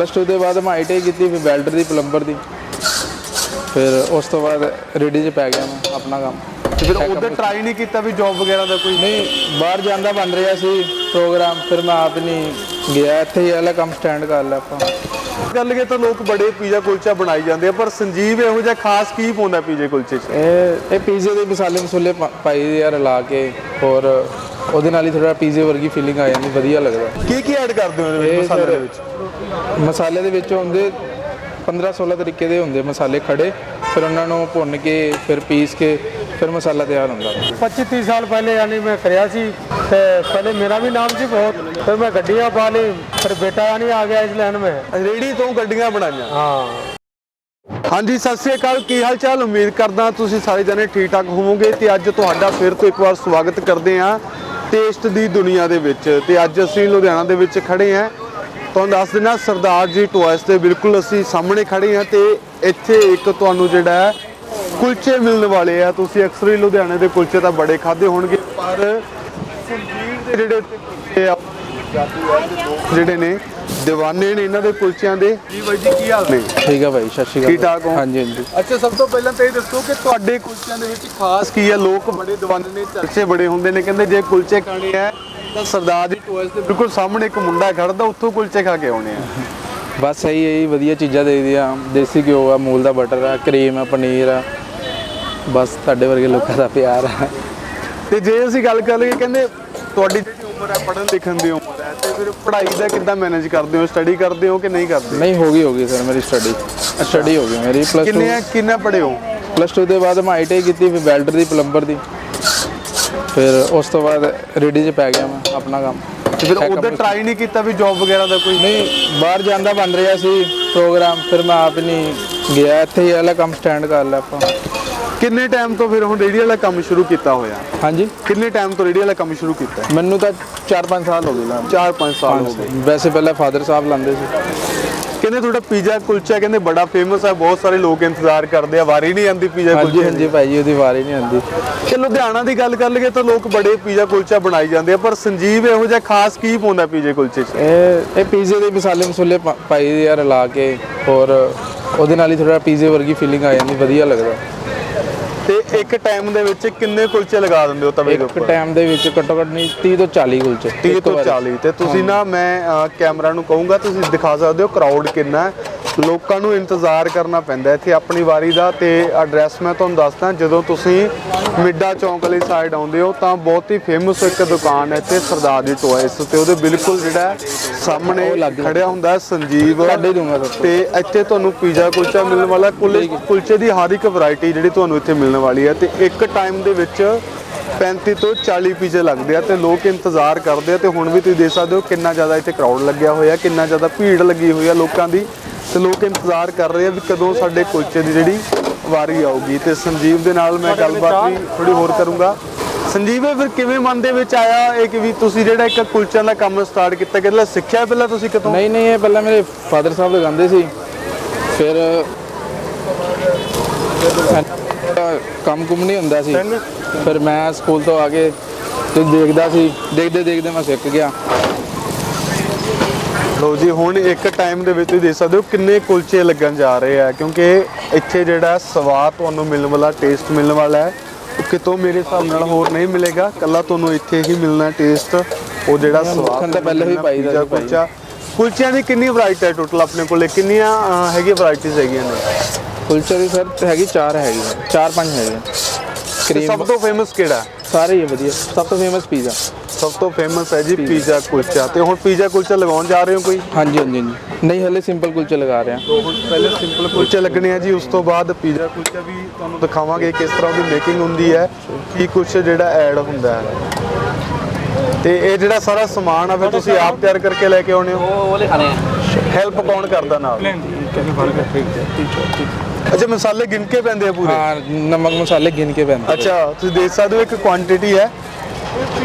Plus 2 ਦੇ ਬਾਅਦ ਮੈਂ ਆਈਟੀਆਈ ਕੀਤੀ ਫਿਰ ਵੈਲਡਰ ਦੀ ਪਲੰਬਰ ਦੀ। ਫਿਰ ਉਸ ਤੋਂ ਬਾਅਦ ਰੇਡੀ 'ਚ ਪੈ ਗਿਆ ਮੈਂ ਆਪਣਾ ਕੰਮ। ਤੇ ਫਿਰ ਉਧਰ ਟਰਾਈ ਨਹੀਂ ਕੀਤਾ ਵੀ ਜੌਬ ਵਗੈਰਾ ਦਾ ਕੋਈ? ਨਹੀਂ ਬਾਹਰ ਜਾਂਦਾ ਬਣ ਰਿਹਾ ਸੀ ਪ੍ਰੋਗਰਾਮ ਫਿਰ ਮੈਂ ਆਪ ਨਹੀਂ ਗਿਆ। ਇੱਥੇ ਹੀ ਵਾਲਾ ਕੰਮ ਸਟੈਂਡ ਕਰ ਲਿਆ ਆਪਾਂ। ਗੱਲ ਲਗੇ ਤਾਂ ਲੋਕ ਬੜੇ ਪੀਜ਼ਾ ਕੁਲਚਾ ਬਣਾਈ ਜਾਂਦੇ ਆ ਪਰ ਸੰਜੀਵ ਇਹੋ ਜਿਹਾ ਖਾਸ ਕੀ ਪਾਉਂਦਾ ਪੀਜ਼ੇ ਕੁਲਚੇ 'ਚ? ਇਹ ਇਹ ਪੀਜ਼ੇ ਦੇ ਮਸਾਲੇ ਮਸੂਲੇ ਪਾਈ ਦੇ ਆ ਰਲਾ ਕੇ ਹੋਰ ਉਹਦੇ ਨਾਲ ਹੀ ਥੋੜਾ ਪੀਜ਼ੇ ਵਰਗੀ ਫੀਲਿੰਗ ਆ ਜਾਂਦੀ ਵਧੀਆ ਲੱਗਦਾ। ਕੀ ਕੀ ਐਡ ਕਰਦੇ ਹੋ ਇਹਦੇ ਵਿੱਚ ਇਹ ਮਸਾਲੇ ਦੇ ਵਿੱਚ? ਮਸਾਲੇ ਦੇ ਵਿੱਚ ਹੁੰਦੇ 15 16 ਤਰੀਕੇ ਦੇ ਹੁੰਦੇ ਮਸਾਲੇ ਖੜੇ ਫਿਰ ਉਹਨਾਂ ਨੂੰ ਭੁੰਨ ਕੇ ਫਿਰ ਪੀਸ ਕੇ ਫਿਰ ਮਸਾਲਾ ਤਿਆਰ ਹੁੰਦਾ। 25 30 ਸਾਲ ਪਹਿਲੇ ਯਾਨੀ ਮੈਂ ਕਰਿਆ ਸੀ ਤੇ ਪਹਿਲੇ ਮੇਰਾ ਵੀ ਨਾਮ ਸੀ ਬਹੁਤ ਫਿਰ ਮੈਂ ਗੱਡੀਆਂ ਪਾ ਲਈ ਫਿਰ ਬੇਟਾ ਯਾਨੀ ਆ ਗਿਆ ਇਸ ਲਾਈਨ में ਰੇੜੀ ਤੋਂ ਗੱਡੀਆਂ ਬਣਾਈਆਂ। हाँ ਹਾਂਜੀ ਸਤਿ ਸ੍ਰੀ ਅਕਾਲ ਕੀ ਹਾਲ ਚਾਲ ਉਮੀਦ ਕਰਦਾ ਤੁਸੀਂ ਸਾਰੇ ਜਣੇ ਠੀਕ ਠਾਕ ਹੋਵੋਗੇ ਤੇ ਅੱਜ ਤੁਹਾਡਾ ਫਿਰ ਤੋਂ ਇੱਕ ਵਾਰ ਸਵਾਗਤ ਕਰਦੇ ਹਾਂ। ਟੇਸਟ ਦੀ ਦੁਨੀਆ ਦੇ ਵਿੱਚ ਤੇ ਅੱਜ ਅਸੀਂ ਲੁਧਿਆਣਾ ਦੇ ਵਿੱਚ ਖੜੇ ਹਾਂ। ਤੁਹਾਨੂੰ ਦੱਸ ਦਿੰਦਾ, ਸਰਦਾਰ ਜੀ ਟੋਇਸ ਦੇ ਬਿਲਕੁਲ ਅਸੀਂ ਸਾਹਮਣੇ ਖੜੇ ਹਾਂ ਤੇ ਇੱਥੇ ਇੱਕ ਤੁਹਾਨੂੰ ਜਿਹੜਾ ਕੁਲਚੇ ਮਿਲਣ ਵਾਲੇ ਆ। ਤੁਸੀਂ ਅਕਸਰ ਹੀ ਲੁਧਿਆਣੇ ਦੇ ਕੁਲਚੇ ਤਾਂ ਬੜੇ ਖਾਦੇ ਹੋਣਗੇ, ਪਰ ਜਿਹੜੇ ਜਿਹੜੇ ਨੇ ਦੀਵਾਨੇ ਨੇ ਇਹਨਾਂ ਦੇ ਕੁਲਚਿਆਂ ਦੇ। ਜੀ ਬਾਈ ਜੀ ਕੀ ਹਾਲ ਨੇ ਠੀਕ ਆ ਭਾਈ ਸਤਿ ਸ਼੍ਰੀ ਅਕਾਲ ਠੀਕ ਠਾਕ ਹੋ? ਹਾਂਜੀ ਹਾਂਜੀ। ਅੱਛਾ ਸਭ ਤੋਂ ਪਹਿਲਾਂ ਤਾਂ ਇਹ ਦੱਸੋ ਕਿ ਤੁਹਾਡੇ ਕੁਲਚਿਆਂ ਦੇ ਵਿੱਚ ਖਾਸ ਕੀ ਹੈ? ਲੋਕ ਬੜੇ ਦੀਵਾਨੇ ਨੇ ਚਰਚੇ ਬੜੇ ਹੁੰਦੇ ਨੇ ਕਹਿੰਦੇ ਜੇ ਕੁਲਚੇ ਖਾਣੇ ਆ ਤਾਂ ਸਰਦਾਰ ਜੀ ਟੋਇਸ ਦੇ ਬਿਲਕੁਲ ਸਾਹਮਣੇ ਇੱਕ ਮੁੰਡਾ ਖੜਦਾ ਉੱਥੋਂ ਕੁਲਚੇ ਖਾ ਕੇ ਆਉਣੇ ਆ। ਬਸ ਸਹੀ ਹੈ ਜੀ ਵਧੀਆ ਚੀਜ਼ਾਂ ਦੇ ਦਿਆਂ। ਦੇਸੀ ਘਿਓ ਆ ਮੂਲ ਦਾ ਬਟਰ ਆ ਕਰੀਮ ਆ ਪਨੀਰ ਆ। ਬਸ ਤੁਹਾਡੇ ਵਰਗੇ ਲੋਕਾਂ ਦਾ ਪਿਆਰ ਆ। ਤੇ ਜੇ ਅਸੀਂ ਗੱਲ ਕਰ ਲਈਏ ਕਹਿੰਦੇ ਤੁਹਾਡੀ ਜਿਹੜੀ ਉਮਰ ਹੈ ਪੜ੍ਹਨ ਲਿਖਣ ਦੀ ਉਮਰ ਹੈ ਤੇ ਫਿਰ ਪੜ੍ਹਾਈ ਦਾ ਕਿੱਦਾਂ ਮੈਨੇਜ ਕਰਦੇ ਹੋ? ਸਟੱਡੀ ਕਰਦੇ ਹੋ ਕਿ ਨਹੀਂ ਕਰਦੇ? ਨਹੀਂ ਹੋ ਗਈ ਹੋ ਗਈ ਸਰ ਮੇਰੀ ਸਟੱਡੀ ਸਟੱਡੀ ਹੋ ਗਈ ਮੇਰੀ ਪਲੱਸ 2 ਕਿੰਨੇ ਕਿੰਨਾ ਪੜ੍ਹੇ ਹੋ? ਪਲੱਸ 2 ਦੇ ਬਾਅਦ ਮੈਂ ਆਈਟੀਆਈ ਕੀਤੀ ਫਿਰ ਵੈਲਡਰ ਦੀ ਪਲੰਬਰ ਦੀ। ਫਿਰ ਉਸ ਤੋਂ ਬਾਅਦ ਰੇਡੀ 'ਚ ਪੈ ਗਿਆ ਮੈਂ ਆਪਣਾ ਕੰਮ। ਤੇ ਫਿਰ ਉਧਰ ਟਰਾਈ ਨਹੀਂ ਕੀਤਾ ਵੀ ਜੌਬ ਵਗੈਰਾ ਦਾ ਕੋਈ? ਨਹੀਂ ਬਾਹਰ ਜਾਂਦਾ ਬਣ ਰਿਹਾ ਸੀ ਪ੍ਰੋਗਰਾਮ ਫਿਰ ਮੈਂ ਆਪ ਨਹੀਂ ਗਿਆ। ਇੱਥੇ ਹੀ ਵਾਲਾ ਕੰਮ ਸਟੈਂਡ ਕਰ ਲਿਆ ਆਪਾਂ। ਕਿੰਨੇ ਟਾਈਮ ਤੋਂ ਫਿਰ ਹੁਣ ਰੇੜੀ ਵਾਲਾ ਕੰਮ ਸ਼ੁਰੂ ਕੀਤਾ ਹੋਇਆ? ਹਾਂਜੀ। ਕਿੰਨੇ ਟਾਈਮ ਤੋਂ ਰੇੜੀ ਵਾਲਾ ਕੰਮ ਸ਼ੁਰੂ ਕੀਤਾ? ਮੈਨੂੰ ਤਾਂ 4-5 ਸਾਲ ਹੋ ਗਏ ਲਾ। 4-5 ਸਾਲ ਹੋ ਗਏ। ਵੈਸੇ ਪਹਿਲਾਂ ਫਾਦਰ ਸਾਹਿਬ ਲਾਉਂਦੇ ਸੀ। ਕਹਿੰਦੇ ਤੁਹਾਡਾ ਪੀਜ਼ਾ ਕੁਲਚਾ ਕਹਿੰਦੇ ਬੜਾ ਫੇਮਸ ਹੈ ਬਹੁਤ ਸਾਰੇ ਲੋਕ ਇੰਤਜ਼ਾਰ ਕਰਦੇ ਆ ਵਾਰੀ ਨਹੀਂ ਆਂਦੀ ਪੀਜ਼ਾ ਹਾਂਜੀ ਕੁਲਚੇ ਹਾਂਜੀ ਭਾਈ ਜੀ ਉਹਦੀ ਵਾਰੀ ਨਹੀਂ ਆਉਂਦੀ। ਕਿ ਲੁਧਿਆਣਾ ਦੀ ਗੱਲ ਕਰ ਲਈਏ ਤਾਂ ਲੋਕ ਬੜੇ ਪੀਜ਼ਾ ਕੁਲਚਾ ਬਣਾਈ ਜਾਂਦੇ ਆ ਪਰ ਸੰਜੀਵ ਇਹੋ ਜਿਹਾ ਖਾਸ ਕੀ ਪਾਉਂਦਾ ਪੀਜ਼ੇ ਕੁਲਚੇ 'ਚ? ਇਹ ਇਹ ਪੀਜ਼ੇ ਦੇ ਮਸਾਲੇ ਮਸੂਲੇ ਪਾਈ ਦੇ ਆ ਰਲਾ ਕੇ ਹੋਰ ਉਹਦੇ ਨਾਲ ਹੀ ਥੋੜਾ ਪੀਜ਼ੇ ਵਰਗੀ ਫੀਲਿੰਗ ਆ ਜਾਂਦੀ ਵਧੀਆ ਲੱਗਦਾ। ਤੇ ਇੱਕ ਟਾਈਮ ਦੇ ਵਿੱਚ ਕਿੰਨੇ ਕੁਲਚੇ ਲਗਾ ਦਿੰਦੇ ਹੋ ਤਵੇ ਦੇ ਇੱਕ ਉੱਪਰ? ਟਾਈਮ ਦੇ ਵਿੱਚ ਘੱਟੋ ਘੱਟ ਨਹੀਂ 30 ਤੋਂ 40 ਕੁਲਚੇ 30 ਇੱਕ ਤੋਂ ਵਾਰੀ। 40 ਤੇ ਤੁਸੀਂ ਨਾ ਮੈਂ ਅ, ਕੈਮਰਾ ਨੂੰ ਕਹੂੰਗਾ ਤੁਸੀਂ ਦਿਖਾ ਸਕਦੇ ਹੋ ਕਰਾਊਡ ਕਿੰਨਾ ਹੈ। ਲੋਕਾਂ ਨੂੰ ਇੰਤਜ਼ਾਰ ਕਰਨਾ ਪੈਂਦਾ ਇੱਥੇ ਆਪਣੀ ਵਾਰੀ ਦਾ ਤੇ ਐਡਰੈਸ ਮੈਂ ਤੁਹਾਨੂੰ ਦੱਸਦਾ ਜਦੋਂ ਤੁਸੀਂ ਮਿੱਡਾ ਚੌਂਕ ਵਾਲੀ ਸਾਈਡ ਆਉਂਦੇ ਹੋ ਤਾਂ ਬਹੁਤ ਹੀ ਫੇਮਸ ਇੱਕ ਦੁਕਾਨ ਹੈ ਇੱਥੇ ਸਰਦਾਰ ਦੀ ਟੋਇਸ ਤੇ ਉਹਦੇ ਬਿਲਕੁਲ ਜਿਹੜਾ ਹੈ ਸਾਹਮਣੇ ਉਹ ਲੱਗ- ਖੜਿਆ ਹੁੰਦਾ ਹੈ ਸੰਜੀਵ। ਕੱਢ ਹੀ ਦੂੰਗਾ ਤੇ ਇੱਥੇ ਤੁਹਾਨੂੰ ਪੀਜ਼ਾ ਕੁਲਚਾ ਮਿਲਣ ਵਾਲਾ ਕੁੱਲੇ ਕੁਲਚੇ ਦੀ ਹਰ ਇੱਕ ਵੈਰਾਈਟੀ ਜਿਹੜੀ ਤੁਹਾਨੂੰ ਇੱਥੇ ਮਿਲਣ ਵਾਲੀ ਹੈ ਤੇ ਇੱਕ ਟਾਈਮ ਦੇ ਵਿੱਚ 35 ਤੋਂ 40 ਪੀਜ਼ੇ ਲੱਗਦੇ ਆ ਤੇ ਲੋਕ ਇੰਤਜ਼ਾਰ ਕਰਦੇ ਆ ਤੇ ਹੁਣ ਵੀ ਤੁਸੀਂ ਦੇਖ ਸਕਦੇ ਹੋ ਕਿੰਨਾ ਜ਼ਿਆਦਾ ਇੱਥੇ ਕਰਾਊਡ ਲੱਗਿਆ ਹੋਇਆ ਕਿੰਨਾ ਜ਼ਿਆਦਾ ਭੀੜ ਲੱਗੀ ਹੋਈ ਆ ਲੋਕਾਂ ਦੀ ਤੇ ਲੋਕ ਇੰਤਜ਼ਾਰ ਕਰ ਰਹੇ ਆ ਵੀ ਕਦੋਂ ਸਾਡੇ ਕੁਲਚੇ ਦੀ ਜਿਹੜੀ ਵਾਰੀ ਆਊਗੀ ਤੇ ਸੰਜੀਵ ਦੇ ਨਾਲ ਮੈਂ ਗੱਲਬਾਤ ਵੀ ਥੋੜੀ ਹੋਰ ਕਰੂੰਗਾ। ਸੰਜੀਵ ਇਹ ਫਿਰ ਕਿਵੇਂ ਮਨ ਦੇ ਵਿੱਚ ਆਇਆ ਇਹ ਕਿ ਵੀ ਤੁਸੀਂ ਜਿਹੜਾ ਇੱਕ ਕੁਲਚਿਆਂ ਦਾ ਕੰਮ ਸਟਾਰਟ ਕੀਤਾ ਕਿਹੜਾ ਸਿੱਖਿਆ ਪਹਿਲਾਂ ਤੁਸੀਂ ਕਿਤੋਂ ਨਹੀਂ ਨਹੀਂ ਇਹ ਪਹਿਲਾਂ ਮੇਰੇ ਫਾਦਰ ਸਾਹਿਬ ਲਗਾਉਂਦੇ ਸੀ ਫਿਰ ਕੰਮ ਕੁਮ ਨਹੀਂ ਹੁੰਦਾ ਸੀ। ਫਿਰ ਮੈਂ ਸਕੂਲ ਤੋਂ ਆ ਕੇ ਤੇ ਦੇਖਦਾ ਸੀ। ਦੇਖਦੇ ਦੇਖਦੇ ਮੈਂ ਸਿੱਖ ਗਿਆ। ਲੋ ਜੀ ਹੁਣ ਇੱਕ ਟਾਈਮ ਦੇ ਵਿੱਚ ਤੁਸੀਂ ਦੇਖ ਸਕਦੇ ਹੋ ਕਿੰਨੇ ਕੁਲਚੇ ਲੱਗਣ ਜਾ ਰਹੇ ਆ ਕਿਉਂਕਿ ਇੱਥੇ ਜਿਹੜਾ ਸਵਾਦ ਤੁਹਾਨੂੰ ਮਿਲਣ ਵਾਲਾ ਟੇਸਟ ਮਿਲਣ ਵਾਲਾ ਹੈ ਉਹ ਕਿਤੋਂ ਮੇਰੇ ਹਿਸਾਬ ਨਾਲ ਹੋਰ ਨਹੀਂ ਮਿਲੇਗਾ। ਕੱਲਾ ਤੁਹਾਨੂੰ ਇੱਥੇ ਹੀ ਮਿਲਣਾ ਟੇਸਟ ਉਹ ਜਿਹੜਾ ਸਵਾਦ ਤਾਂ ਪਹਿਲਾਂ ਹੀ ਪਾਈ ਦਾ। ਕੁਲਚਾ। ਕੁਲਚਿਆਂ ਦੀ ਕਿੰਨੀ ਵੈਰਾਈਟੀ ਹੈ ਟੋਟਲ ਆਪਣੇ ਕੋਲੇ? ਕਿੰਨੀਆਂ ਹੈਗੀਆਂ ਵੈਰਾਈਟੀਆਂ ਹੈਗੀਆਂ ਨੇ? ਕੁਲਚੇ ਦੀ ਸਰ ਹੈਗੀ ਚਾਰ ਹੈਗੀ ਚਾਰ ਪੰਜ ਹੈਗੇ ਤੇ ਕਰੀਮ ਸਭ ਤੋਂ ਫੇਮਸ ਕਿਹੜਾ ਹੈ? ਸਾਰੇ ਹੀ ਵਧੀਆ। ਸਭ ਤੋਂ ਫੇਮਸ ਪੀਜ਼ਾ ਸਭ ਤੋਂ ਫੇਮਸ ਹੈ ਜੀ ਪੀਜ਼ਾ ਕੁਲਚਾ। ਤੇ ਹੁਣ ਪੀਜ਼ਾ ਕੁਲਚਾ ਲਗਾਉਣ ਜਾ ਰਹੇ ਹੋ ਕੋਈ? ਹਾਂਜੀ ਹਾਂਜੀ ਹਾਂਜੀ। ਨਹੀਂ ਹਲੇ ਸਿੰਪਲ ਕੁਲਚੇ ਲਗਾ ਰਹੇ ਹਾਂ। ਪਹਿਲੇ ਸਿੰਪਲ ਕੁਲਚੇ ਲੱਗਣੇ ਆ ਜੀ ਉਸ ਤੋਂ ਬਾਅਦ ਪੀਜ਼ਾ ਕੁਲਚਾ ਵੀ ਤੁਹਾਨੂੰ ਦਿਖਾਵਾਂਗੇ ਕਿਸ ਤਰ੍ਹਾਂ ਦੀ ਮੇਕਿੰਗ ਹੁੰਦੀ ਹੈ ਕੀ ਕੁਝ ਜਿਹੜਾ ਐਡ ਹੁੰਦਾ ਹੈ। ਤੇ ਇਹ ਜਿਹੜਾ ਸਾਰਾ ਸਮਾਨ ਆ ਫਿਰ ਤੁਸੀਂ ਆਪ ਤਿਆਰ ਕਰਕੇ ਲੈ ਕੇ ਆਉਣੇ ਹੋ? ਉਹ ਵਾਲੇ ਖਾਣੇ ਹੈਲਪ ਕੌਣ ਕਰਦਾ ਨਾਲ? ਅੱਛਾ ਮਸਾਲੇ ਗਿਣ ਕੇ ਪੈਂਦੇ ਆ ਪੂਰੇ? ਹਾਂ ਨਮਕ ਮਸਾਲੇ ਗਿਣ ਕੇ ਪੈਂਦੇ ਅੱਛਾ ਤੁਸੀਂ ਦੇਖ ਸਕਦੇ ਹੋ ਇੱਕ ਕੁਆਂਟੀਟੀ ਹੈ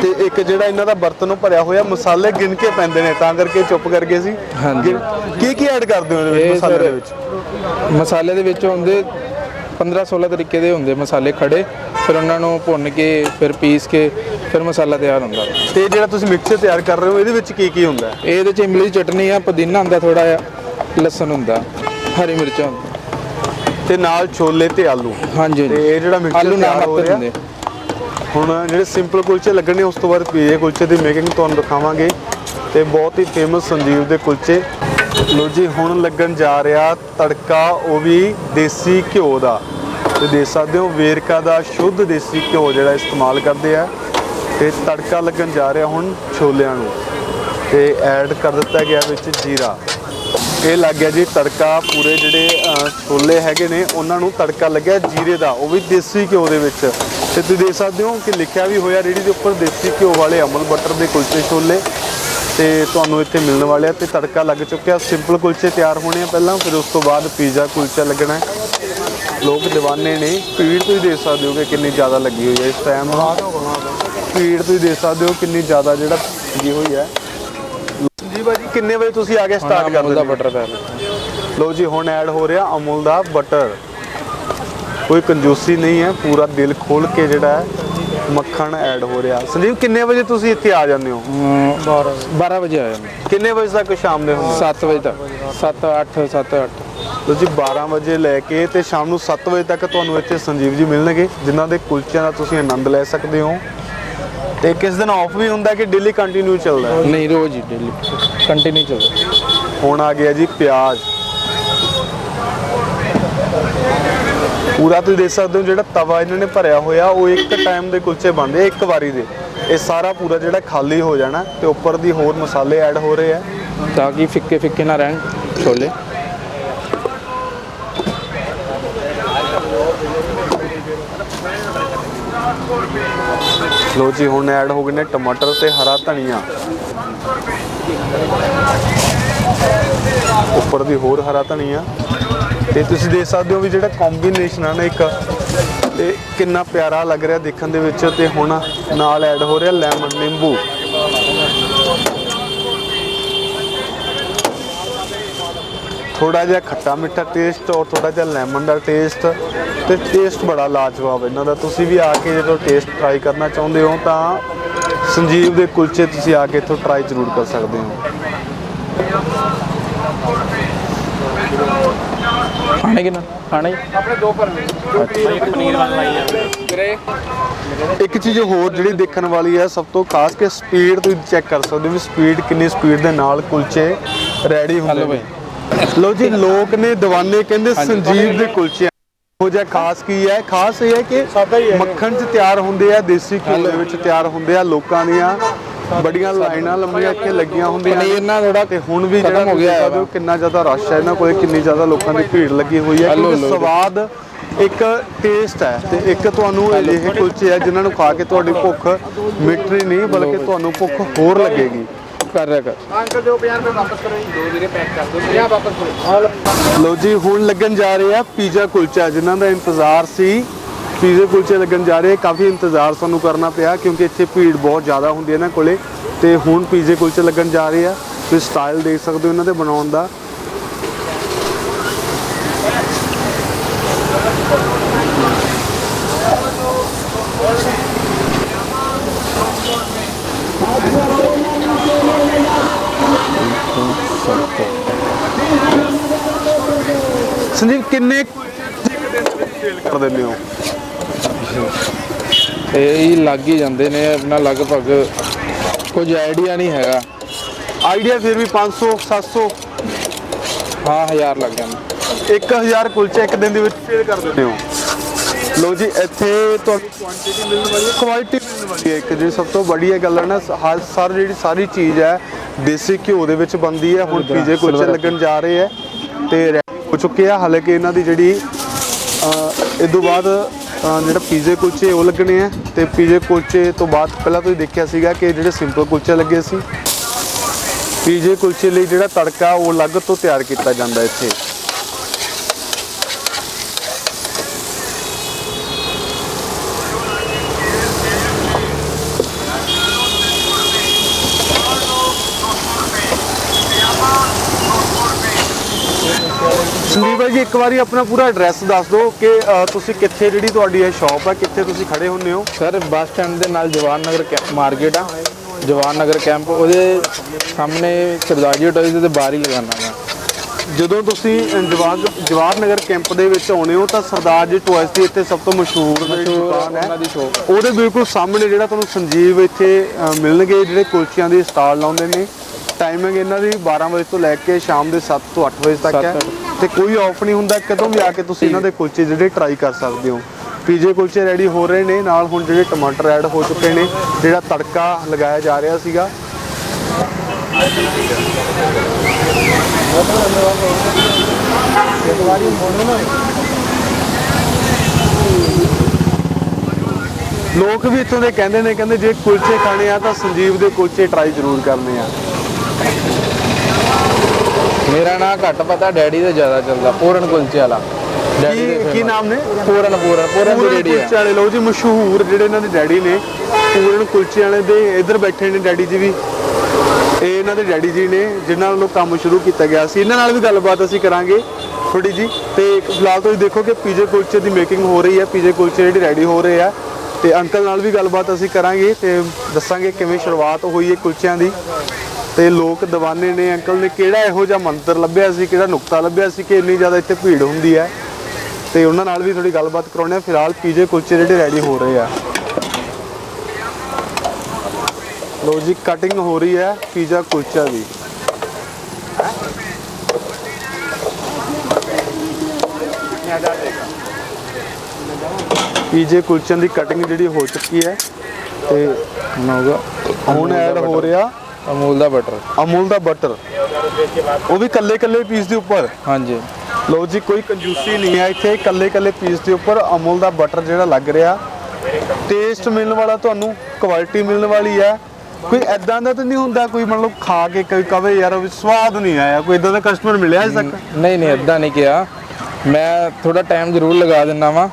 ਤੇ ਇੱਕ ਜਿਹੜਾ ਇਹਨਾਂ ਦਾ ਬਰਤਨ ਭਰਿਆ ਹੋਇਆ ਮਸਾਲੇ ਗਿਣ ਕੇ ਪੈਂਦੇ ਨੇ ਤਾਂ ਕਰਕੇ ਚੁੱਪ ਕਰ ਗਏ ਸੀ। ਹਾਂਜੀ। ਕੀ ਕੀ ਐਡ ਕਰਦੇ ਹੋ ਇਹਦੇ ਵਿੱਚ ਮਸਾਲੇ ਦੇ ਵਿੱਚ? ਮਸਾਲੇ ਦੇ ਵਿੱਚ ਹੁੰਦੇ 15 16 ਤਰੀਕੇ ਦੇ ਹੁੰਦੇ ਮਸਾਲੇ ਖੜੇ ਫਿਰ ਉਹਨਾਂ ਨੂੰ ਭੁੰਨ ਕੇ ਫਿਰ ਪੀਸ ਕੇ ਫਿਰ ਮਸਾਲਾ ਤਿਆਰ ਹੁੰਦਾ। ਤੇ ਜਿਹੜਾ ਤੁਸੀਂ ਮਿਕਸਚਰ ਤਿਆਰ ਕਰ ਰਹੇ ਹੋ ਇਹਦੇ ਵਿੱਚ ਕੀ ਕੀ ਹੁੰਦਾ? ਇਹਦੇ ਚ ਇਮਲੀ ਚਟਨੀ ਆ ਪੁਦੀਨਾ ਹੁੰਦਾ ਥੋੜਾ ਜਿਹਾ ਲਸਣ ਹੁੰਦਾ ਹਰੀ ਮਿਰਚਾਂ ਤੇ ਨਾਲ ਛੋਲੇ ਤੇ ਆਲੂ। ਹਾਂਜੀ ਤੇ ਇਹ ਜਿਹੜਾ ਮਿਕਸਚਰ ਆਲੂ ਨਾਲ ਹੋ ਰਿਹਾ। ਹੁੰਦੇ। ਹੁਣ ਜਿਹੜੇ ਸਿੰਪਲ ਕੁਲਚੇ ਲੱਗਣੇ ਉਸ ਤੋਂ ਬਾਅਦ ਪੀਜੇ ਕੁਲਚੇ ਦੀ ਮੇਕਿੰਗ ਤੁਹਾਨੂੰ ਦਿਖਾਵਾਂਗੇ। ਤੇ ਬਹੁਤ ਹੀ ਫੇਮਸ ਸੰਜੀਵ ਦੇ ਕੁਲਚੇ। ਲੋ ਜੀ ਹੁਣ ਲੱਗਣ ਜਾ ਰਿਹਾ ਤੜਕਾ ਉਹ ਵੀ ਦੇਸੀ ਘਿਓ ਦਾ। ਤੇ ਦੇਖ ਸਕਦੇ ਹੋ ਵੇਰਕਾ ਦਾ ਸ਼ੁੱਧ ਦੇਸੀ ਘਿਓ ਜਿਹੜਾ ਇਸਤੇਮਾਲ ਕਰਦੇ ਆ। ਤੇ ਤੜਕਾ ਲੱਗਣ ਜਾ ਰਿਹਾ ਹੁਣ ਛੋਲਿਆਂ ਨੂੰ। ਤੇ ਐਡ ਕਰ ਦਿੱਤਾ ਗਿਆ ਵਿੱਚ ਜੀਰਾ। ਇਹ ਲੱਗ ਗਿਆ ਜੀ ਤੜਕਾ ਪੂਰੇ ਜਿਹੜੇ ਛੋਲੇ ਹੈਗੇ ਨੇ, ਉਹਨਾਂ ਨੂੰ ਤੜਕਾ ਲੱਗਿਆ ਜੀਰੇ ਦਾ, ਉਹ ਵੀ ਦੇਸੀ ਘਿਓ ਦੇ ਵਿੱਚ। ਤੇ ਤੁਸੀਂ ਦੇਖ ਸਕਦੇ ਹੋ ਕਿ ਲਿਖਿਆ ਵੀ ਹੋਇਆ ਰੇੜੀ ਦੇ ਉੱਪਰ ਦੇਸੀ ਘਿਓ ਵਾਲੇ ਅਮਲ ਬਟਰ ਦੇ ਕੁਲਚੇ ਛੋਲੇ। ਤੇ ਤੁਹਾਨੂੰ ਇੱਥੇ ਮਿਲਣ ਵਾਲੇ ਆ ਤੇ ਤੜਕਾ ਲੱਗ ਚੁੱਕਿਆ, ਸਿੰਪਲ ਕੁਲਚੇ ਤਿਆਰ ਹੋਣੇ ਆ ਪਹਿਲਾਂ, ਫਿਰ ਉਸ ਤੋਂ ਬਾਅਦ ਪੀਜ਼ਾ ਕੁਲਚਾ ਲੱਗਣਾ। ਲੋਕ دیਵਾਨੇ ਨੇ, ਭੀੜ ਤੁਸੀਂ ਦੇਖ ਸਕਦੇ ਹੋ ਕਿ ਕਿੰਨੀ ਜ਼ਿਆਦਾ ਲੱਗੀ ਹੋਈ ਹੈ ਇਸ ਟਾਈਮ ਭੀੜ ਤੁਸੀਂ ਦੇਖ ਸਕਦੇ ਹੋ ਕਿੰਨੀ ਜ਼ਿਆਦਾ ਜਿਹੜਾ ਲੱਗੀ ਹੋਈ ਹੈ। ਕਿੰਨੇ ਵਜੇ ਤੁਸੀਂ ਆ ਕੇ ਸਟਾਰਟ ਕਰ ਅਮੂਲ ਦਾ ਦਿੰਦੇ ਹੋ? ਬਟਰ ਪੈ ਲੋ ਜੀ ਹੁਣ ਐਡ ਹੋ ਰਿਹਾ ਅਮੂਲ ਦਾ ਬਟਰ ਕੋਈ ਕੰਜੂਸੀ ਨਹੀਂ ਹੈ ਪੂਰਾ ਦਿਲ ਖੋਲ ਕੇ ਜਿਹੜਾ ਹੈ ਮੱਖਣ ਐਡ ਹੋ ਰਿਹਾ। ਸੰਦੀਪ ਕਿੰਨੇ ਵਜੇ ਤੁਸੀਂ ਇੱਥੇ ਆ ਜਾਂਦੇ ਹੋ? 12 12 ਵਜੇ। ਆਇਆ ਮੈਂ ਕਿੰਨੇ ਵਜੇ ਤੱਕ ਸ਼ਾਮ ਦੇ ਹੁੰਦੇ 7 ਵਜੇ ਤੱਕ। 7 8 7 8 ਲੋ ਜੀ 12 ਵਜੇ ਲੈ ਕੇ ਤੇ ਸ਼ਾਮ ਨੂੰ 7 ਵਜੇ ਤੱਕ ਤੁਹਾਨੂੰ ਇੱਥੇ ਸੰਜੀਵ ਜੀ ਮਿਲਣਗੇ ਜਿਨ੍ਹਾਂ ਦੇ ਕੁਲਚਿਆਂ ਦਾ ਤੁਸੀਂ ਆਨੰਦ ਲੈ ਸਕਦੇ ਹੋ। ਤੇ ਕਿਸ ਦਿਨ ਆਫ ਵੀ ਹੁੰਦਾ ਕਿ ਡੇਲੀ ਕੰਟੀਨਿਊ ਚੱਲਦਾ? ਹੈ ਨਹੀਂ ਰੋਜ਼ ਹੀ ਡੇਲੀ ਕੰਟੀਨਿਊ ਚੱਲਦਾ। ਹੁਣ ਆ ਗਿਆ ਜੀ ਪਿਆਜ਼। ਪੂਰਾ ਤੁਸੀਂ ਦੇਖ ਸਕਦੇ ਹੋ ਜਿਹੜਾ ਤਵਾ ਇਹਨਾਂ ਨੇ ਭਰਿਆ ਹੋਇਆ ਉਹ ਇੱਕ ਟਾਈਮ ਦੇ ਕੁਲਚੇ ਬਣਦੇ ਆ, ਇੱਕ ਵਾਰੀ ਦੇ। ਇਹ ਸਾਰਾ ਪੂਰਾ ਜਿਹੜਾ ਖਾਲੀ ਹੋ ਜਾਣਾ ਤੇ ਉੱਪਰ ਦੀ ਹੋਰ ਮਸਾਲੇ ਐਡ ਹੋ ਰਹੇ ਆ। ਤਾਂ ਕਿ ਫਿੱਕੇ ਫਿੱਕੇ ਨਾ ਰਹਿਣ ਛੋਲੇ। ਲੋ ਜੀ, ਹੁਣ ਐਡ ਹੋ ਗਏ ਨੇ ਟਮਾਟਰ ਤੇ ਹਰਾ ਧਨੀਆ। ਉੱਪਰ ਦੀ ਹੋਰ ਹਰਾ ਧਨੀਆ। ਤੇ ਤੁਸੀਂ ਦੇਖ ਸਕਦੇ ਹੋ ਵੀ ਜਿਹੜਾ ਕੰਬੀਨੇਸ਼ਨ ਆ ਨਾ ਇੱਕ ਤੇ ਕਿੰਨਾ ਪਿਆਰਾ ਲੱਗ ਰਿਹਾ ਦੇਖਣ ਦੇ ਵਿੱਚ ਤੇ ਹੁਣ ਨਾਲ ਐਡ ਹੋ ਰਿਹਾ ਲੈਮਨ ਨਿੰਬੂ। ਥੋੜਾ ਜਿਹਾ ਖੱਟਾ ਮਿੱਠਾ ਟੇਸਟ ਔਰ ਥੋੜਾ ਜਿਹਾ ਲੈਮਨ ਦਾ ਟੇਸਟ ਤੇ ਟੇਸਟ ਬੜਾ ਲਾਜਵਾਬ ਇਹਨਾਂ ਦਾ ਤੁਸੀਂ ਵੀ ਆ ਕੇ ਜਦੋਂ ਟੇਸਟ ਟਰਾਈ ਕਰਨਾ ਚਾਹੁੰਦੇ ਹੋ ਤਾਂ ਸੰਜੀਵ ਦੇ ਕੁਲਚੇ ਤੁਸੀਂ ਆ ਕੇ ਇੱਥੋਂ ਟਰਾਈ ਜ਼ਰੂਰ ਕਰ ਸਕਦੇ ਹੋ। ਖਾਣੇ ਕਿ ਨਾ ਖਾਣੇ ਇੱਕ ਚੀਜ਼ ਹੋਰ ਜਿਹੜੀ ਦੇਖਣ ਵਾਲੀ ਹੈ ਸਭ ਤੋਂ ਖਾਸ ਕਿ ਸਪੀਡ ਤੁਸੀਂ ਚੈੱਕ ਕਰ ਸਕਦੇ ਹੋ ਵੀ ਸਪੀਡ ਕਿੰਨੀ ਸਪੀਡ ਦੇ ਨਾਲ ਕੁਲਚੇ ਰੈਡੀ ਹੁੰਦੇ ਨੇ। ਲੋ ਜੀ ਲੋਕ ਨੇ ਦੀਵਾਨੇ ਕਹਿੰਦੇ ਸੰਜੀਵ ਦੇ ਕੁਲਚੇ ਹੋ ਜਿਹਾ ਖਾਸ ਕੀ ਹੈ? ਖਾਸ ਇਹ ਹੈ ਕਿ ਮੱਖਣ 'ਚ ਤਿਆਰ ਹੁੰਦੇ ਆ ਦੇਸੀ ਘਿਓ ਦੇ ਵਿੱਚ ਤਿਆਰ ਹੁੰਦੇ ਆ ਲੋਕਾਂ ਦੀਆਂ। ਬੜੀਆਂ ਲਾਈਨਾਂ ਲੰਮੀਆਂ ਇੱਥੇ ਲੱਗੀਆਂ ਹੁੰਦੀਆਂ ਪਨੀਰ ਨਾਲ ਥੋੜਾ ਤੇ ਹੁਣ ਵੀ ਜਿਹੜਾ ਹੋ ਗਿਆ ਹੋ ਕਿੰਨਾ ਜ਼ਿਆਦਾ ਰਸ਼ ਹੈ ਇਹਨਾਂ ਕੋਲੇ ਕਿੰਨੀ ਜ਼ਿਆਦਾ ਲੋਕਾਂ ਦੀ ਭੀੜ ਲੱਗੀ ਹੋਈ ਹੈ। ਕਿਉਂਕਿ। ਸਵਾਦ ਇੱਕ ਟੇਸਟ ਹੈ ਤੇ ਇੱਕ ਤੁਹਾਨੂੰ ਅਜਿਹੇ ਕੁਲਚੇ ਆ ਜਿਨ੍ਹਾਂ ਨੂੰ ਖਾ ਕੇ ਤੁਹਾਡੀ ਭੁੱਖ ਮਿਟਰੀ ਨਹੀਂ ਬਲਕਿ ਤੁਹਾਨੂੰ ਭੁੱਖ ਹੋਰ ਲੱਗੇਗੀ। ਕਰ ਰਿਹਾ ਕਰ ਲੋ ਜੀ ਹੁਣ ਲੱਗਣ ਜਾ ਰਹੇ ਆ ਪੀਜ਼ਾ ਕੁਲਚਾ ਜਿਨ੍ਹਾਂ ਦਾ ਇੰਤਜ਼ਾਰ ਸੀ। ਪੀਜ਼ੇ ਕੁਲਚੇ ਲੱਗਣ ਜਾ ਰਹੇ ਕਾਫੀ ਇੰਤਜ਼ਾਰ ਸਾਨੂੰ ਕਰਨਾ ਪਿਆ ਕਿਉਂਕਿ ਇੱਥੇ ਭੀੜ ਬਹੁਤ ਜ਼ਿਆਦਾ ਹੁੰਦੀ ਹੈ ਇਹਨਾਂ ਕੋਲੇ। ਤੇ ਹੁਣ ਪੀਜ਼ੇ ਕੁਲਚੇ ਲੱਗਣ ਜਾ ਰਹੇ ਆ। ਤੁਸੀਂ ਸਟਾਈਲ ਦੇਖ ਸਕਦੇ ਹੋ ਇਹਨਾਂ ਦੇ ਬਣਾਉਣ ਦਾ। ਸੰਜੀਵ ਕਿੰਨੇ ਸੇਲ ਕਰ ਦਿੰਦੇ ਹੋ ਤੇ ਇਹ ਲੱਗ ਹੀ ਜਾਂਦੇ ਨੇ ਆਪਣਾ ਲਗਭਗ ਕੁਝ ਆਈਡੀਆ ਨਹੀਂ ਹੈਗਾ। ਆਈਡੀਆ ਫਿਰ ਵੀ 500 700 ਹਾਂ 1000 ਲੱਗ ਜਾਂਦਾ। 1000 ਕੁਲਚੇ ਇੱਕ ਦਿਨ ਦੇ ਵਿੱਚ ਸੇਲ ਕਰ ਦਿੰਦੇ ਹੋ? ਲੋ ਜੀ ਇੱਥੇ ਤੁਹਾਨੂੰ ਕੁਆਂਟੀਟੀ ਮਿਲਣ ਵਾਲੀ ਹੈ ਕੁਆਲਿਟੀ ਮਿਲਣ ਵਾਲੀ ਹੈ। ਇੱਕ ਜਿਹੜੀ ਸਭ ਤੋਂ ਵਧੀਆ ਗੱਲ ਹੈ ਨਾ ਹਰ ਸਾਰ ਜਿਹੜੀ ਸਾਰੀ ਚੀਜ਼ ਹੈ ਦੇਸੀ ਘਿਓ ਦੇ ਵਿੱਚ ਬਣਦੀ ਹੈ। ਹੁਣ ਪੀਜੇ ਕੁਲਚੇ ਲੱਗਣ ਜਾ ਰਹੇ ਹੈ ਤੇ ਹੋ ਚੁੱਕੇ ਆ ਹਾਲਾਂਕਿ ਇਹਨਾਂ ਦੀ ਜਿਹੜੀ ਅਹ, ਇਹ ਤੋਂ ਬਾਅਦ ਜਿਹੜਾ ਪੀਜ਼ੇ ਕੁਲਚੇ ਉਹ ਲੱਗਣੇ ਆ ਤੇ ਪੀਜ਼ੇ ਕੁਲਚੇ ਤੋਂ ਬਾਅਦ ਪਹਿਲਾਂ ਤੁਸੀਂ ਦੇਖਿਆ ਸੀਗਾ ਕਿ ਜਿਹੜੇ ਸਿੰਪਲ ਕੁਲਚੇ ਲੱਗੇ ਸੀ। ਪੀਜ਼ੇ ਕੁਲਚੇ ਲਈ ਜਿਹੜਾ ਤੜਕਾ ਉਹ ਅਲੱਗ ਤੋਂ ਤਿਆਰ ਕੀਤਾ ਜਾਂਦਾ ਇੱਥੇ ਸੰਦੀਪ ਭਾਈ ਜੀ ਇੱਕ ਵਾਰੀ ਆਪਣਾ ਪੂਰਾ ਐਡਰੈਸ ਦੱਸ ਦਿਓ ਕਿ ਤੁਸੀਂ ਕਿੱਥੇ ਜਿਹੜੀ ਤੁਹਾਡੀ ਇਹ ਸ਼ਾਪ ਹੈ ਕਿੱਥੇ ਤੁਸੀਂ ਖੜੇ ਹੁੰਦੇ ਹੋ? ਸਰ ਬੱਸ ਸਟੈਂਡ ਦੇ ਨਾਲ ਜਵਾਨ ਨਗਰ ਮਾਰਕੀਟ ਆ। ਜਵਾਨ ਨਗਰ ਕੈਂਪ ਉਹਦੇ ਸਾਹਮਣੇ ਸਰਦਾਰ ਜੀ ਟੋਇਜ਼ ਦੇ ਬਾਹਰ ਹੀ ਲਗਾਉਣਾ ਮੈਂ। ਜਦੋਂ ਤੁਸੀਂ ਅ, ਜਵਾਹਰ ਜਵਾਹਰ ਨਗਰ ਕੈਂਪ ਦੇ ਵਿੱਚ ਆਉਣੇ ਹੋ ਤਾਂ ਸਰਦਾਰ ਜੀ ਟੋਇਸ ਦੀ ਇੱਥੇ ਸਭ ਤੋਂ ਮਸ਼ਹੂਰ ਜਿਹੜੀ ਦੁਕਾਨ ਹੈ ਉਹਨਾਂ ਦੀ ਸ਼ੋਪ ਉਹਦੇ ਬਿਲਕੁਲ ਸਾਹਮਣੇ ਜਿਹੜਾ ਤੁਹਾਨੂੰ ਸੰਜੀਵ ਇੱਥੇ ਅ, ਮਿਲਣਗੇ ਜਿਹੜੇ ਕੁਲਚਿਆਂ ਦੀ ਸਟਾਲ ਲਾਉਂਦੇ ਨੇ। ਟਾਈਮਿੰਗ ਇਹਨਾਂ ਦੀ 12 ਵਜੇ ਤੋਂ ਲੈ ਕੇ ਸ਼ਾਮ ਦੇ 7 ਤੋਂ 8 ਵਜੇ ਤੱਕ ਹੈ। ਤੇ ਕੋਈ ਆਫ ਨਹੀਂ ਹੁੰਦਾ ਕਦੋਂ ਵੀ ਆ ਕੇ ਤੁਸੀਂ ਇਹਨਾਂ ਦੇ ਕੁਲਚੇ ਜਿਹੜੇ ਟਰਾਈ ਕਰ ਸਕਦੇ ਹੋ। ਪੀਜੇ ਕੁਲਚੇ ਰੈਡੀ ਹੋ ਰਹੇ ਨੇ ਨਾਲ ਹੁਣ ਜਿਹੜੇ ਟਮਾਟਰ ਐਡ ਹੋ ਚੁੱਕੇ ਨੇ ਜਿਹੜਾ ਤੜਕਾ ਲਗਾਇਆ ਜਾ ਰਿਹਾ ਸੀਗਾ। ਲੋਕ ਵੀ ਇੱਥੋਂ ਦੇ ਕਹਿੰਦੇ ਨੇ ਕਹਿੰਦੇ ਜੇ ਕੁਲਚੇ ਖਾਣੇ ਆ ਤਾਂ ਸੰਜੀਵ ਦੇ ਕੁਲਚੇ ਟਰਾਈ ਜ਼ਰੂਰ ਕਰਨੇ ਆ। ਮੇਰਾ ਨਾਂ ਘੱਟ ਪਤਾ ਡੈਡੀ ਦਾ ਜ਼ਿਆਦਾ ਚੱਲਦਾ ਪੂਰਨ ਕੁਲਚੇ ਵਾਲਾ। ਡੈਡੀ ਕੀ ਦੇ ਕੀ ਨਾਮ ਨੇ? ਪੂਰਨ ਪੂਰਨ ਪੂਰਨ ਦੀ ਪੂਰਨ ਰੇੜੀ ਹੈ ਕੁਲਚੇ ਵਾਲੇ ਲੋ ਜੀ ਮਸ਼ਹੂਰ ਜਿਹੜੇ ਇਹਨਾਂ ਦੇ ਡੈਡੀ ਨੇ ਪੂਰਨ ਕੁਲਚੇ ਵਾਲੇ ਦੇ ਇੱਧਰ ਬੈਠੇ ਨੇ ਡੈਡੀ ਜੀ ਵੀ। ਇਹ ਇਹਨਾਂ ਦੇ ਡੈਡੀ ਜੀ ਨੇ ਜਿਨ੍ਹਾਂ ਵੱਲੋਂ ਕੰਮ ਸ਼ੁਰੂ ਕੀਤਾ ਗਿਆ ਸੀ। ਇਹਨਾਂ ਨਾਲ ਵੀ ਗੱਲਬਾਤ ਅਸੀਂ ਕਰਾਂਗੇ ਥੋੜੀ ਜੀ ਤੇ ਇੱਕ ਫਿਲਹਾਲ ਤੁਸੀਂ ਦੇਖੋ ਕਿ ਪੀਜੇ ਕੁਲਚੇ ਦੀ ਮੇਕਿੰਗ ਹੋ ਰਹੀ ਹੈ ਪੀਜੇ ਕੁਲਚੇ ਜਿਹੜੇ ਰੈਡੀ ਹੋ ਰਹੇ ਆ। ਤੇ ਅੰਕਲ ਨਾਲ ਵੀ ਗੱਲਬਾਤ ਅਸੀਂ ਕਰਾਂਗੇ ਤੇ ਦੱਸਾਂਗੇ ਕਿਵੇਂ ਸ਼ੁਰੂਆਤ ਹੋਈ ਹੈ ਕੁਲਚਿਆਂ ਦੀ। ਤੇ ਲੋਕ ਦੀਵਾਨੇ ਨੇ ਅੰਕਲ ਨੇ ਕਿਹੜਾ ਇਹੋ ਜਿਹਾ ਮੰਤਰ ਲੱਭਿਆ ਸੀ, ਕਿਹੜਾ ਨੁਕਤਾ ਲੱਭਿਆ ਸੀ ਕਿ ਇੰਨੀ ਜ਼ਿਆਦਾ ਇੱਥੇ ਭੀੜ ਹੁੰਦੀ ਹੈ? ਤੇ ਉਹਨਾਂ ਨਾਲ ਵੀ ਥੋੜੀ ਗੱਲਬਾਤ ਕਰਾਉਣੇ ਆ ਫਿਲਹਾਲ ਪੀਜੇ ਕੁਲਚੇ ਜਿਹੜੇ ਰੈਡੀ ਹੋ ਰਹੇ ਆ। ਲੋ ਜੀ ਕਟਿੰਗ ਹੋ ਰਹੀ ਹੈ ਪੀਜ਼ਾ ਕੁਲਚਾ ਦੀ। ਪੀਜੇ ਕੁਲਚਿਆਂ ਦੀ ਕਟਿੰਗ ਜਿਹੜੀ ਹੋ ਚੁੱਕੀ ਹੈ। ਤੇ ਹੁਣ ਐਡ ਹੋ ਰਿਹਾ ਅਮੂਲ ਦਾ ਬਟਰ। ਅਮੂਲ ਦਾ ਬਟਰ। ਉਹ ਵੀ ਕੱਲੇ ਕੱਲੇ ਪੀਸ ਦੇ ਉੱਪਰ? ਹਾਂਜੀ। ਲੋ ਜੀ ਕੋਈ ਕੰਜੂਸੀ ਨਹੀਂ ਹੈ ਇੱਥੇ। ਕੱਲੇ ਕੱਲੇ ਪੀਸ ਦੇ ਉੱਪਰ ਅਮੂਲ ਦਾ ਬਟਰ ਜਿਹੜਾ ਲੱਗ ਰਿਹਾ। ਟੇਸਟ ਮਿਲਣ ਵਾਲਾ ਤੁਹਾਨੂੰ ਕੁਆਲਿਟੀ ਮਿਲਣ ਵਾਲੀ ਹੈ। ਕੋਈ ਐਦਾਂ ਦਾ ਤਾਂ ਨਹੀਂ ਹੁੰਦਾ ਕੋਈ ਮਤਲਬ ਖਾ ਕੇ ਕੋਈ ਕਵੇ ਯਾਰ ਉਹ ਸਵਾਦ ਨਹੀਂ ਆਇਆ। ਕੋਈ ਇਦਾਂ ਦਾ ਕਸਟਮਰ ਮਿਲਿਆ ਅਜੇ ਤੱਕ? ਨਹੀਂ ਨਹੀਂ ਇਦਾਂ ਨਹੀਂ ਕਿਹਾ। ਮੈਂ ਥੋੜਾ ਟਾਈਮ ਜ਼ਰੂਰ ਲਗਾ ਦਿੰਦਾ ਵਾਂ।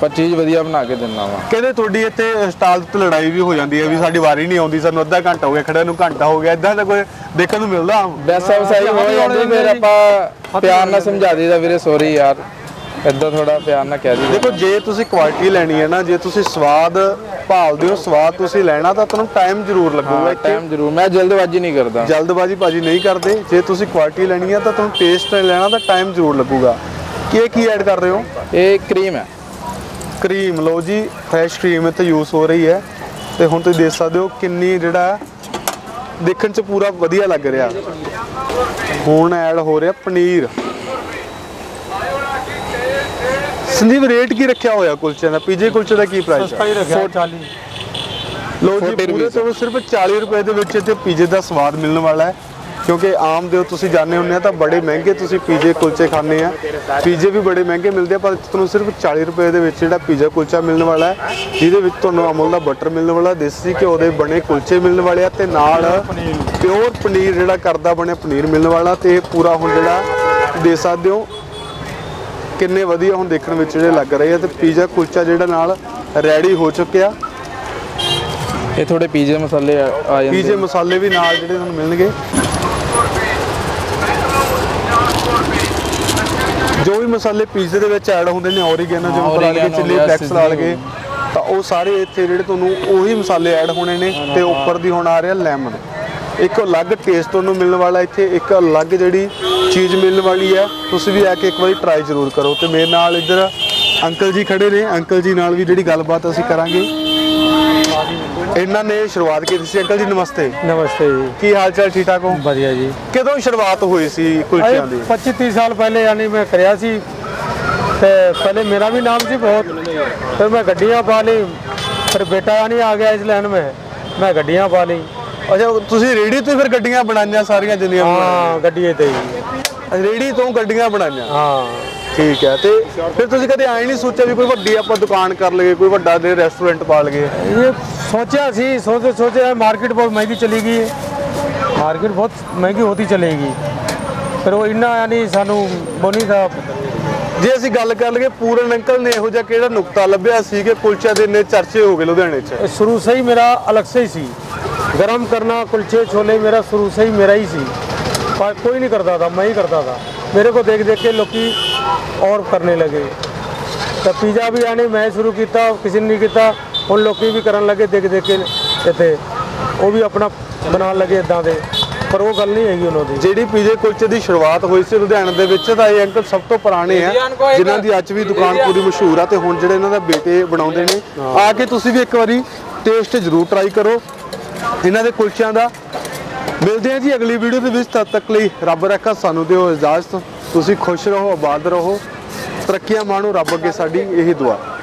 ਪਰ ਚੀਜ਼ ਵਧੀਆ ਬਣਾ ਕੇ ਦਿੰਦਾ ਵਾਂ। ਕਹਿੰਦੇ ਤੁਹਾਡੀ ਇੱਥੇ ਸਟਾਲ ਤੇ ਲੜਾਈ ਵੀ ਹੋ ਜਾਂਦੀ ਹੈ ਵੀ ਸਾਡੀ ਵਾਰੀ ਨਹੀਂ ਆਉਂਦੀ ਸਾਨੂੰ ਅੱਧਾ ਘੰਟਾ ਹੋ ਗਿਆ ਖੜੇ ਨੂੰ ਘੰਟਾ ਹੋ ਗਿਆ ਇਦਾਂ ਦਾ ਕੋਈ ਦੇਖਣ ਨੂੰ ਮਿਲਦਾ? ਵੈਸਾ ਵਸਾਈ ਹੋ ਜਾਂਦੀ ਫਿਰ ਆਪਾਂ ਪਿਆਰ ਨਾਲ ਸਮਝਾ ਦਈਦਾ ਵੀਰੇ ਸੌਰੀ ਯਾਰ। ਇਦਾਂ ਥੋੜਾ ਪਿਆਰ ਨਾਲ ਕਹਿ ਦਈਦਾ। ਦੇਖੋ ਜੇ ਤੁਸੀਂ ਕੁਆਲਿਟੀ ਲੈਣੀ ਹੈ ਨਾ ਜੇ ਤੁਸੀਂ ਸਵਾਦ ਭਾਲਦੇ ਹੋ ਸਵਾਦ ਤੁਸੀਂ ਲੈਣਾ ਤਾਂ ਤੁਹਾਨੂੰ ਟਾਈਮ ਜ਼ਰੂਰ ਲੱਗੂਗਾ ਟਾਈਮ ਜ਼ਰੂਰ। ਮੈਂ ਜਲਦਬਾਜ਼ੀ ਨਹੀਂ ਕਰਦਾ। ਜਲਦਬਾਜ਼ੀ ਭਾਜੀ ਨਹੀਂ ਕਰਦੇ। ਜੇ ਤੁਸੀਂ ਕੁਆਲਿਟੀ ਲੈਣੀ ਹੈ ਤਾਂ ਤੁਹਾਨੂੰ ਟੇਸਟ ਲੈਣਾ ਤਾਂ ਟਾਈਮ ਜ਼ਰੂਰ ਲੱਗੂਗਾ। ਕੀ ਕੀ ਐਡ ਕਰ ਰਹੇ ਹੋ? ਇਹ ਕਰੀਮ ਹੈ। ਕਰੀਮ। ਲਓ ਜੀ ਫਰੈਸ਼ ਕਰੀਮ ਇੱਥੇ ਯੂਜ਼ ਹੋ ਰਹੀ ਹੈ। ਤੇ ਹੁਣ ਤੁਸੀਂ ਦੇਖ ਸਕਦੇ ਹੋ ਕਿੰਨੀ ਜਿਹੜਾ ਦੇਖਣ 'ਚ ਪੂਰਾ ਵਧੀਆ ਲੱਗ ਰਿਹਾ। ਹੁਣ ਐਡ ਹੋ ਰਿਹਾ ਪਨੀਰ। ਸੰਜੀਵ ਰੇਟ ਕੀ ਰੱਖਿਆ ਹੋਇਆ ਕੁਲਚੇ ਦਾ? ਪੀਜੇ ਕੁਲਚੇ ਦਾ ਕੀ ਪ੍ਰਾਈਸ ਹੈ ਹੀ ਰੱਖਿਆ 40 ਲੋ ਜੀ 40 ਪੂਰੇ ਤੁਹਾਨੂੰ ਸਿਰਫ 40 ਰੁਪਏ ਦੇ ਵਿੱਚ ਤੇ ਪੀਜੇ ਦਾ ਸਵਾਦ ਮਿਲਣ ਵਾਲਾ ਹੈ। ਕਿਉਂਕਿ ਆਮ ਦੇ ਤੁਸੀਂ ਜਾਣਦੇ ਹੁੰਦੇ ਆ ਤਾਂ ਬੜੇ ਮਹਿੰਗੇ ਤੁਸੀਂ ਪੀਜੇ ਕੁਲਚੇ ਖਾਣੇ ਆ। ਪੀਜੇ ਵੀ ਬੜੇ ਮਹਿੰਗੇ ਮਿਲਦੇ ਆ ਪਰ ਤੁਹਾਨੂੰ ਸਿਰਫ 40 ਰੁਪਏ ਦੇ ਵਿੱਚ ਜਿਹੜਾ ਪੀਜ਼ਾ ਕੁਲਚਾ ਮਿਲਣ ਵਾਲਾ ਹੈ ਜਿਹਦੇ ਵਿੱਚ ਤੁਹਾਨੂੰ ਅਮੁਲ ਦਾ ਬਟਰ ਮਿਲਣ ਵਾਲਾ ਦੇਸੀ ਘਿਓ ਦੇ ਬਣੇ ਕੁਲਚੇ ਮਿਲਣ ਵਾਲੇ ਆ ਤੇ ਨਾਲ ਪਿਓਰ ਪਨੀਰ ਜਿਹੜਾ ਕਰਦਾ ਬਣਿਆ ਪਨੀਰ ਮਿਲਣ ਵਾਲਾ ਤੇ ਇਹ ਪੂਰਾ ਹੁਣ ਜਿਹੜਾ ਦੇ ਸਕਦੇ ਹੋ। ਕਿੰਨੇ ਵਧੀਆ ਹੁਣ ਦੇਖਣ ਵਿੱਚ ਜਿਹੜੇ ਲੱਗ ਰਹੇ ਆ ਤੇ ਪੀਜ਼ਾ ਕੁਲਚਾ ਜਿਹੜਾ ਨਾਲ ਰੈਡੀ ਹੋ ਚੁੱਕਿਆ। ਇਹ ਥੋੜੇ ਪੀਜ਼ੇ ਮਸਾਲੇ ਆ ਜਾਂਦੇ ਪੀਜੇ ਮਸਾਲੇ ਵੀ ਨਾਲ ਜਿਹੜੇ ਤੁਹਾਨੂੰ ਮਿਲਣਗੇ। ਜੋ ਵੀ ਮਸਾਲੇ ਪੀਜ਼ੇ ਦੇ ਵਿੱਚ ਐਡ ਹੁੰਦੇ ਨੇ ਓਰੀਗੈਨੋ ਜਿਵੇਂ ਪਾ ਲਗੇ oregano ਚਿੱਲੀ ਫਲੈਕਸ ਲਾ ਲਗੇ ਤਾਂ ਉਹ ਸਾਰੇ ਇੱਥੇ ਜਿਹੜੇ ਤੁਹਾਨੂੰ ਉਹੀ ਮਸਾਲੇ ਐਡ ਹੋਣੇ ਨੇ ਤੇ ਉੱਪਰ ਦੀ ਹੁਣ ਆ ਰਿਹਾ ਲੈਮਨ ਇੱਕ ਅਲੱਗ ਟੇਸਟ ਤੁਹਾਨੂੰ ਮਿਲਣ ਵਾਲਾ ਇੱਥੇ ਇੱਕ ਅਲੱਗ ਜਿਹੜੀ ਚੀਜ਼ ਮਿਲਣ ਵਾਲੀ ਹੈ ਤੁਸੀਂ ਵੀ ਆ ਕੇ ਇੱਕ ਵਾਰੀ ਟਰਾਈ ਜ਼ਰੂਰ ਕਰੋ। ਤੇ ਮੇਰੇ ਨਾਲ ਇੱਧਰ ਅੰਕਲ ਜੀ ਖੜੇ ਨੇ ਅੰਕਲ ਜੀ ਨਾਲ ਵੀ ਜਿਹੜੀ ਗੱਲਬਾਤ ਅਸੀਂ ਕਰਾਂਗੇ। ਇਹਨਾਂ ਨੇ ਸ਼ੁਰੂਆਤ ਕੀਤੀ ਸੀ ਅੰਕਲ ਜੀ ਨਮਸਤੇ। ਨਮਸਤੇ ਜੀ। ਕੀ ਹਾਲ ਚਾਲ ਠੀਕ ਠਾਕ ਹੋ? ਵਧੀਆ ਜੀ। ਕਦੋਂ ਸ਼ੁਰੂਆਤ ਹੋਈ ਸੀ ਕੁਲਚਿਆਂ ਦੀ? 25 30 ਸਾਲ ਪਹਿਲੇ ਯਾਨੀ ਮੈਂ ਕਰਿਆ ਸੀ ਤੇ ਪਹਿਲੇ ਮੇਰਾ ਵੀ ਨਾਮ ਸੀ ਬਹੁਤ ਫਿਰ ਮੈਂ ਗੱਡੀਆਂ ਪਾ ਲਈ ਫਿਰ ਬੇਟਾ ਯਾਨੀ ਆ ਗਿਆ ਇਸ ਲਾਈਨ में ਮੈਂ ਗੱਡੀਆਂ ਪਾ ਲਈ। ਅੱਛਾ ਤੁਸੀਂ ਰੇੜੀ ਤੋਂ ਫਿਰ ਗੱਡੀਆਂ ਬਣਾਈਆਂ ਸਾਰੀਆਂ ਜਿੰਨੀਆਂ ਹਾਂ ਗੱਡੀ ਤੇ ਹੀ। ਰੇੜੀ ਤੋਂ ਗੱਡੀਆਂ ਬਣਾਈਆਂ। ਹਾਂ। ਠੀਕ ਹੈ ਤੇ ਫਿਰ ਤੁਸੀਂ ਕਦੇ ਐਂ ਨਹੀਂ ਸੋਚਿਆ ਵੀ ਕੋਈ ਵੱਡੀ ਆਪਾਂ ਦੁਕਾਨ ਕਰ ਲਈਏ ਕੋਈ ਵੱਡਾ ਦੇ ਰੈਸਟੋਰੈਂਟ ਪਾ ਲਈਏ ये सोचा सी सोचे सोचे मार्केट बहुत महंगी चली गई है मार्केट बहुत महंगी होती चलेगी फिर वो इन्ना यानी सानू वो नहीं था ਜੇ ਅਸੀਂ ਗੱਲ ਕਰ ਲਈਏ ਪੂਰਨ ਅੰਕਲ ਨੇ ਇਹੋ ਜਿਹਾ ਕਿਹੜਾ ਨੁਕਤਾ ਲੱਭਿਆ ਸੀ ਕਿ ਕੁਲਚਾ ਦੇ ਇੰਨੇ ਚਰਚੇ ਹੋ ਗਏ ਲੁਧਿਆਣੇ 'ਚ शुरू से ही मेरा अलग से ही सी गरम करना कुलचे छोले मेरा शुरू से ही मेरा ही सी पर कोई नहीं करता था मैं ही करता था मेरे को देख देख के लोग की और करने लगे तो पिज़्ज़ा भी यानी मैं शुरू किया किसी ने नहीं किया उन लोग की भी करने लगे देख देख के ते वो भी अपना बनाने लगे इदा दे ਪਰ ਉਹ ਗੱਲ ਨਹੀਂ ਹੈਗੀ ਉਹਨਾਂ ਦੀ ਜਿਹੜੀ ਪੀਜੇ ਕੁਲਚੇ ਦੀ ਸ਼ੁਰੂਆਤ ਹੋਈ ਸੀ ਲੁਧਿਆਣਾ ਦੇ ਵਿੱਚ ਤਾਂ ਇਹ ਅੰਕਲ ਸਭ ਤੋਂ ਪੁਰਾਣੇ ਆ ਜਿਨ੍ਹਾਂ ਦੀ ਅੱਜ ਵੀ ਦੁਕਾਨ ਪੂਰੀ ਮਸ਼ਹੂਰ ਆ ਤੇ ਹੁਣ ਜਿਹੜੇ ਇਹਨਾਂ ਦਾ ਬੇਟੇ ਬਣਾਉਂਦੇ ਨੇ ਆ ਕੇ ਤੁਸੀਂ ਵੀ ਇੱਕ ਵਾਰੀ ਟੇਸਟ ਜ਼ਰੂਰ ਟਰਾਈ ਕਰੋ ਇਹਨਾਂ ਦੇ ਕੁਲਚਿਆਂ ਦਾ ਮਿਲਦੇ ਆ ਜੀ ਅਗਲੀ ਵੀਡੀਓ ਦੇ ਵਿੱਚ ਤਦ ਤੱਕ ਲਈ ਰੱਬ ਰੱਖਾ ਸਾਨੂੰ ਦਿਓ ਇਜਾਜ਼ਤ ਤੁਸੀਂ ਖੁਸ਼ ਰਹੋ ਆਬਾਦ ਰਹੋ। ਤਰੱਕੀਆਂ ਮਾਣੋ ਰੱਬ ਅੱਗੇ ਸਾਡੀ ਇਹੀ ਦੁਆ।